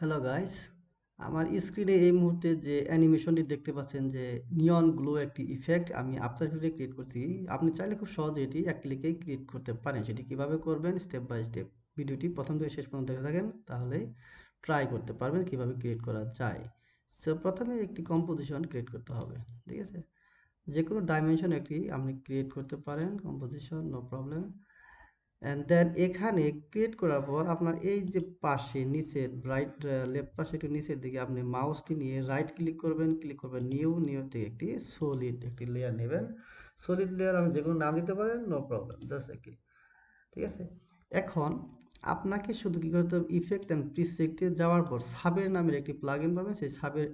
Hello guys আমার স্ক্রিনে এই মুহূর্তে যে অ্যানিমেশনটি দেখতে পাচ্ছেন যে নিয়ন গ্লো একটি ইফেক্ট আমি আফটার এফেক্টে ক্রিয়েট করছি, আপনি চাইলে খুব সহজে এটি এক ক্লিকেই ক্রিয়েট করতে পারেন। সেটি কীভাবে করবেন? স্টেপ বাই স্টেপ ভিডিওটি প্রথম থেকে শেষ পর্যন্ত দেখে থাকেন, তাহলে ট্রাই করতে পারবেন কীভাবে ক্রিয়েট করা যায়। সো প্রথমে একটি কম্পোজিশন ক্রিয়েট করতে হবে, ঠিক আছে? যে কোনো ডাইমেনশন একটি আপনি ক্রিয়েট করতে পারেন composition no problem and then এখানে ক্রিয়েট করার পর আপনার এই যে পাশে, নিচের রাইট লেফট পাশে একটু নিচের দিকে আপনি মাউসটি নিয়ে রাইট ক্লিক করবেন। ক্লিক করবেন নিউ নিউ থেকে একটি সলিড একটি লেয়ার নেবেন। সলিড লেয়ার আপনি যে কোনো নাম দিতে পারেন নো প্রবলেম জাস্ট একটি ঠিক আছে? এখন আপনাকে শুধু কী করতে হবে? ইফেক্ট অ্যান্ড প্রিসেক্টে যাওয়ার পর সাবের নামের একটি প্লাগ ইন পাবেন। সেই সাবের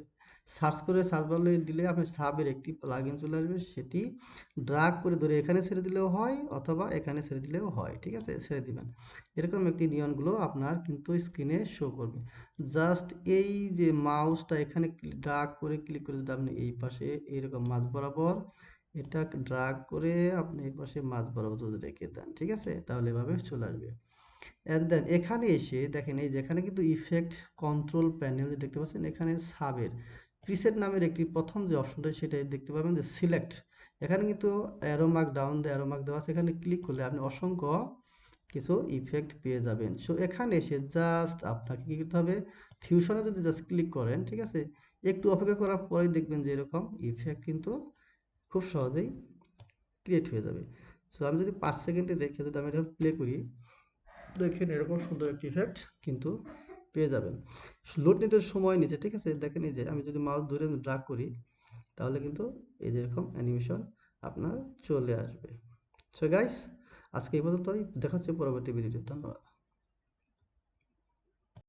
সার্চ করে সার্চ বারে দিলে আপনার সাবের একটি প্লাগ ইন চলে আসবে। সেটি ড্রাগ করে ধরে এখানে ছেড়ে দিলেও হয় অথবা এখানে ছেড়ে দিলেও হয়, ঠিক আছে? ছেড়ে দিবেন। এরকম একটি নিয়নগুলো আপনার কিন্তু স্ক্রিনে শো করবে। জাস্ট এই যে মাউসটা এখানে ড্রাগ করে ক্লিক করে যদি আপনি এই পাশে এইরকম মাঝ বরাবর এটা ড্রাগ করে আপনি এই পাশে মাঝ বরাবর রেখে দেন, ঠিক আছে? তাহলে এভাবে চলে আসবে। অ্যান্ড দেন এখানে এসে দেখেন, এই যেখানে কিন্তু ইফেক্ট কন্ট্রোল প্যানেল দেখতে পাচ্ছেন, এখানে সাবের প্রিসেট নামের একটি প্রথম যে অপশনটা সেটা দেখতে পাবেন যে সিলেক্ট এখানে কিন্তু অ্যারো মার্ক ডাউন দেয় অ্যারো মার্ক দেওয়া আছে, এখানে ক্লিক করলে আপনি অসংখ্য কিছু ইফেক্ট পেয়ে যাবেন। সো এখানে এসে জাস্ট আপনাকে কী করতে হবে ফিউশনে যদি জাস্ট ক্লিক করেন, ঠিক আছে, একটু অপেক্ষা করার পরেই দেখবেন যে এরকম ইফেক্ট কিন্তু খুব সহজেই ক্রিয়েট হয়ে যাবে। সো আমি যদি পাঁচ সেকেন্ডে রেখে যদি আমি এটা প্লে করি দেখেন এরকম সুন্দর একটি ইফেক্ট কিন্তু পেয়ে যাবেন। লোড নিতে সময় নিচে ঠিক আছে? দেখেন এই যে আমি যদি মাল ধরে ড্রাগ করি, তাহলে কিন্তু এই যেরকম অ্যানিমেশন আপনার চলে আসবে। সো গাইস আজকে এই পর্যন্তই। দেখা হচ্ছে পরবর্তী ভিডিওতে ধন্যবাদ।